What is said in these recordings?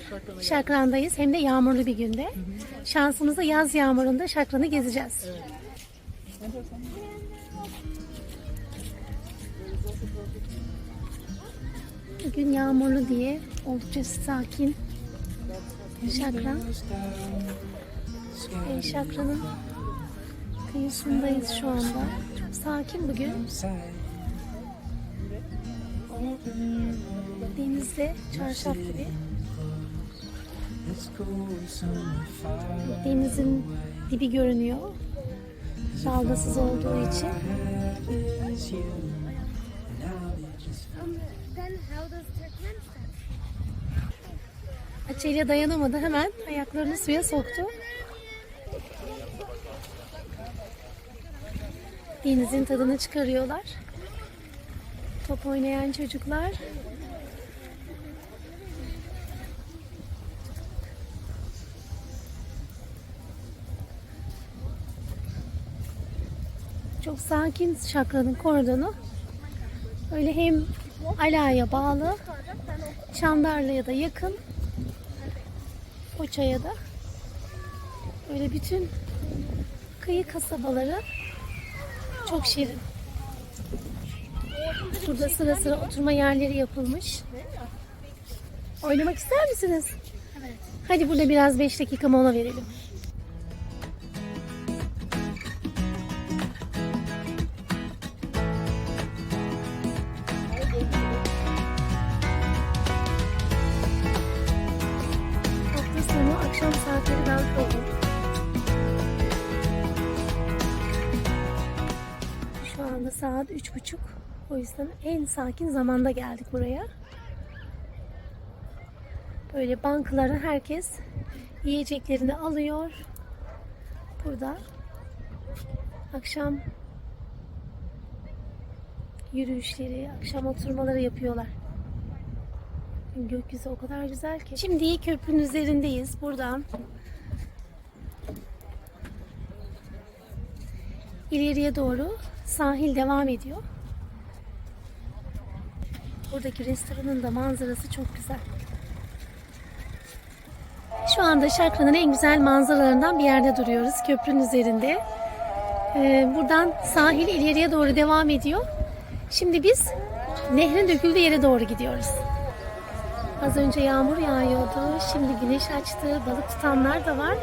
çocuklar? Şakran'dayız. Hem de yağmurlu bir günde. Şansımızı yaz yağmurunda Şakran'ı gezeceğiz. Bugün yağmurlu diye oldukça sakin. Şakran. Ee, Şakran'ın kıyısındayız şu anda. Çok sakin bugün. Denizde çarşaf gibi. Denizin dibi görünüyor. Dalgasız olduğu için. Açelya dayanamadı hemen ayaklarını suya soktu. Denizin tadını çıkarıyorlar. Top oynayan çocuklar. Çok sakin şakranın kordonu. Öyle hem Ala'ya bağlı, Çandarlı'ya da yakın, Foça'ya da. Öyle bütün kıyı kasabaları çok şirin. Burada sıra sıra oturma yerleri yapılmış. Oynamak ister misiniz? Hadi burada biraz 5 dakika mola verelim. Saat üç buçuk. O yüzden en sakin zamanda geldik buraya. Böyle banklara herkes yiyeceklerini alıyor. Burada akşam yürüyüşleri, akşam oturmaları yapıyorlar. Gökyüzü o kadar güzel ki. Şimdi köprünün üzerindeyiz. Buradan ileriye doğru sahil devam ediyor. Buradaki restoranın da manzarası çok güzel. Şu anda Şakra'nın en güzel manzaralarından bir yerde duruyoruz. Köprünün üzerinde. Ee, buradan sahil ileriye doğru devam ediyor. Şimdi biz nehrin döküldüğü yere doğru gidiyoruz. Az önce yağmur yağıyordu. Şimdi güneş açtı. Balık tutanlar da var.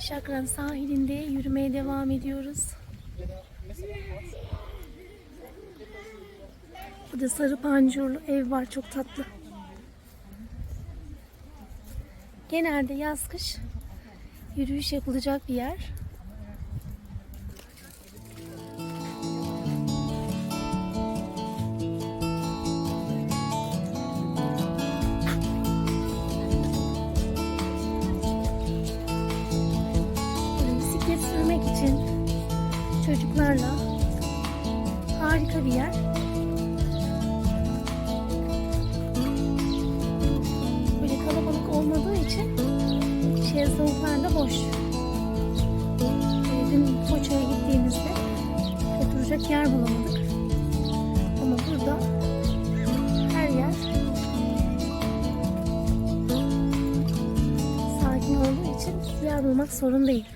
Şakran sahilinde yürümeye devam ediyoruz. Burada sarı pancurlu ev var çok tatlı. Genelde yaz kış yürüyüş yapılacak bir yer. Harika bir yer. Böyle kalabalık olmadığı için şezlonglar da boş. Ee, Dün Foça'ya gittiğimizde oturacak yer bulamadık. Ama burada her yer sakin olduğu için yer bulmak sorun değil.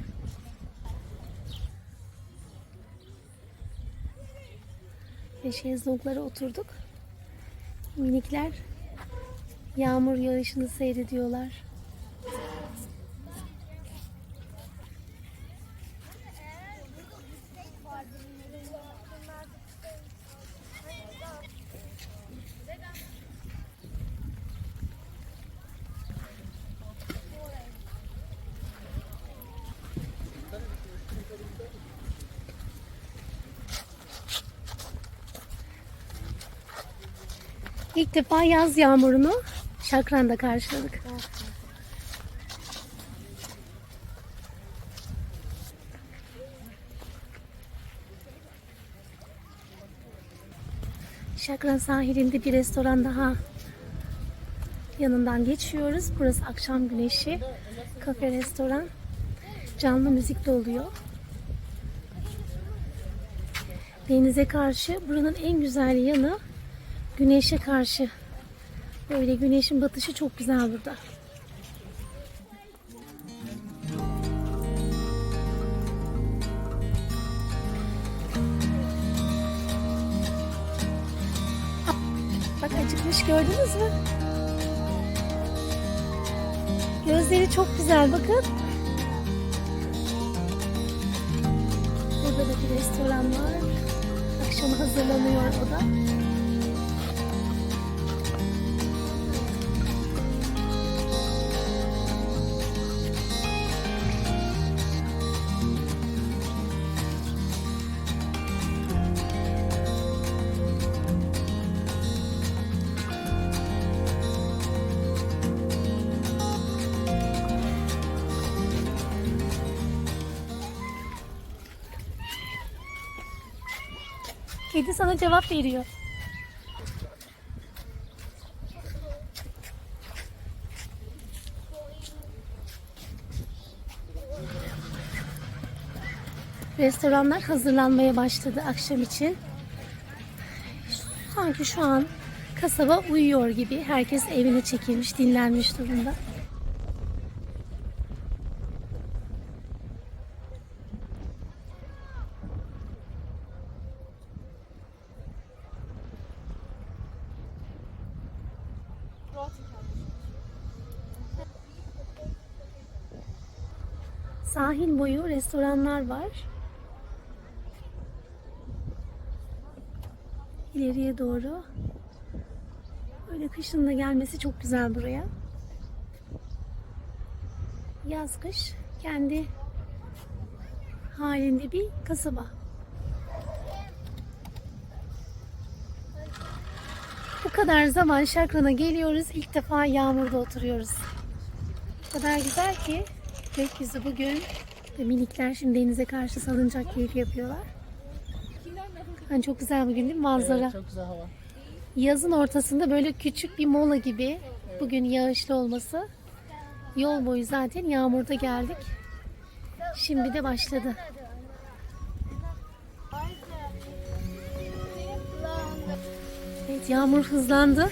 Şezlonglara oturduk. Minikler yağmur yağışını seyrediyorlar. İlk defa yaz yağmurunu Şakran'da karşıladık. Şak Şakran sahilinde bir restoran daha yanından geçiyoruz. Burası akşam güneşi. Kafe restoran. Canlı müzik de oluyor. Denize karşı buranın en güzel yanı güneşe karşı. Böyle güneşin batışı çok güzel burada. Bak acıkmış gördünüz mü? Gözleri çok güzel bakın. Burada da bir restoran var. Akşama hazırlanıyor o da. Kedi sana cevap veriyor. Restoranlar hazırlanmaya başladı akşam için. Sanki şu an kasaba uyuyor gibi. Herkes evine çekilmiş, dinlenmiş durumda. Sahil boyu restoranlar var. İleriye doğru. Böyle kışın da gelmesi çok güzel buraya. Yaz kış kendi halinde bir kasaba. Bu kadar zaman Şakran'a geliyoruz. İlk defa yağmurda oturuyoruz. O kadar güzel ki gökyüzü bugün ve minikler şimdi denize karşı salıncak keyfi yapıyorlar. Yani çok güzel bugün değil mi manzara? Çok güzel hava. Yazın ortasında böyle küçük bir mola gibi bugün yağışlı olması. Yol boyu zaten yağmurda geldik. Şimdi de başladı. Yağmur hızlandı.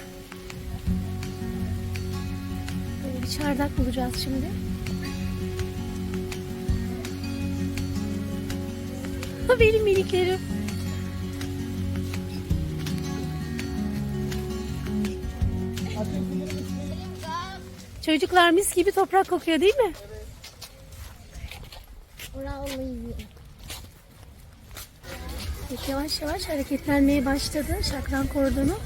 Böyle bir çardak bulacağız şimdi. Benim miniklerim. Çocuklar mis gibi toprak kokuyor değil mi? Evet, yavaş yavaş hareketlenmeye başladı şakran kordonu.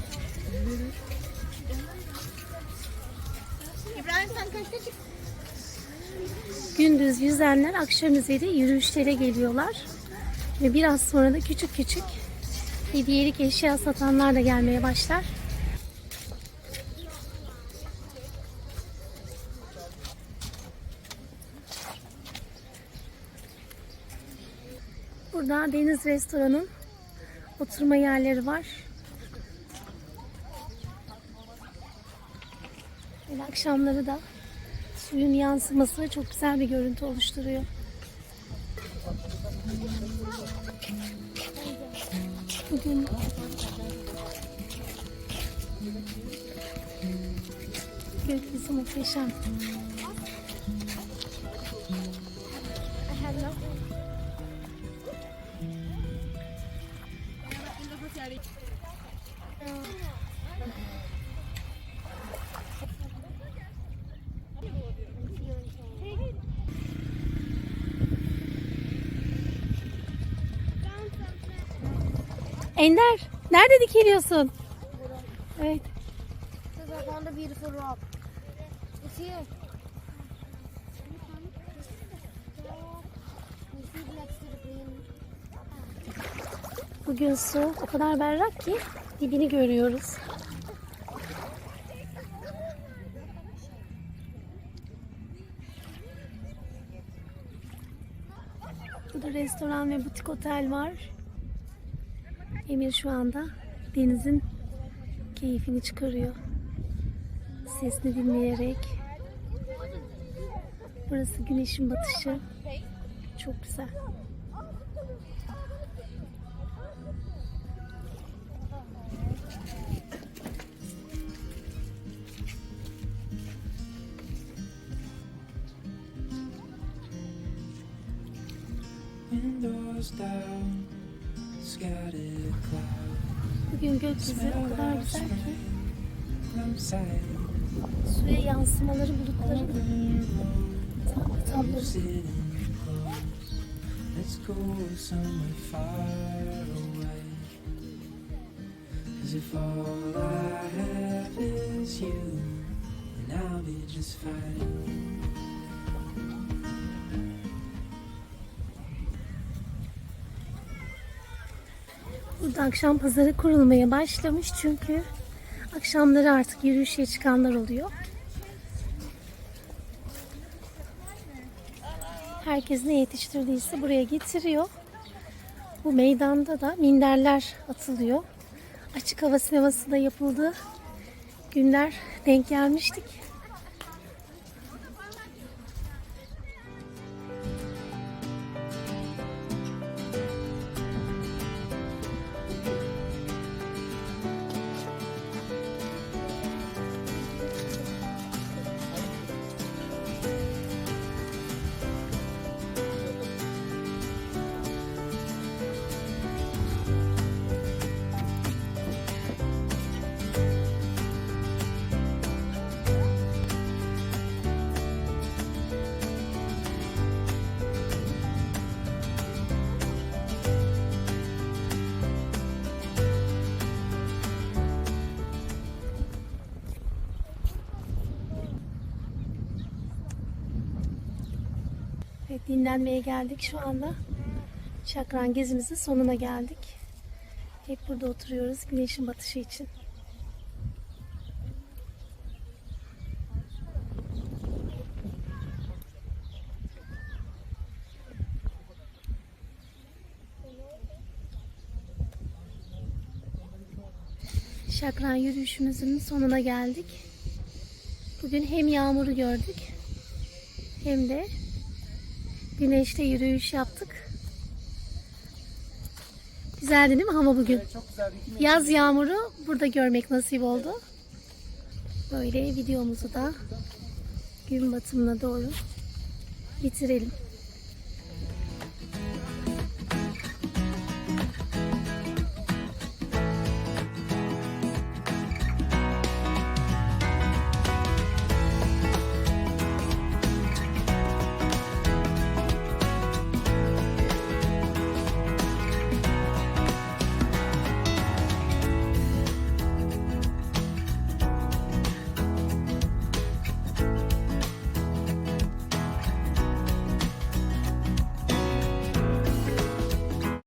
İbrahim sen kaçta çıktın? Gündüz yüzenler akşam üzeri yürüyüşlere geliyorlar. Ve biraz sonra da küçük küçük hediyelik eşya satanlar da gelmeye başlar. Burada Deniz Restoran'ın oturma yerleri var. Böyle akşamları da suyun yansıması çok güzel bir görüntü oluşturuyor. Bugün gökyüzü muhteşem. Next to the green. Bugün su o kadar berrak ki dibini görüyoruz. Burada restoran ve butik otel var. Emir şu anda denizin keyfini çıkarıyor. Sesini dinleyerek. Burası güneşin batışı. Çok güzel. Windows down. Bugün gökyüzü o kadar güzel ki suya yansımaları bulutların tablosu. Let's go somewhere far away. 'Cause if all I have is you, then I'll be just fine. Burada akşam pazarı kurulmaya başlamış çünkü akşamları artık yürüyüşe çıkanlar oluyor. Herkes ne yetiştirdiyse buraya getiriyor. Bu meydanda da minderler atılıyor. Açık hava sineması da yapıldığı günler denk gelmiştik. Evet, dinlenmeye geldik şu anda. Şakran gezimizin sonuna geldik. Hep burada oturuyoruz güneşin batışı için. Şakran yürüyüşümüzün sonuna geldik. Bugün hem yağmuru gördük hem de güneşte yürüyüş yaptık. Güzeldi değil mi hava bugün? Çok güzel bir Yaz yağmuru burada görmek nasip oldu. Böyle videomuzu da gün batımına doğru bitirelim.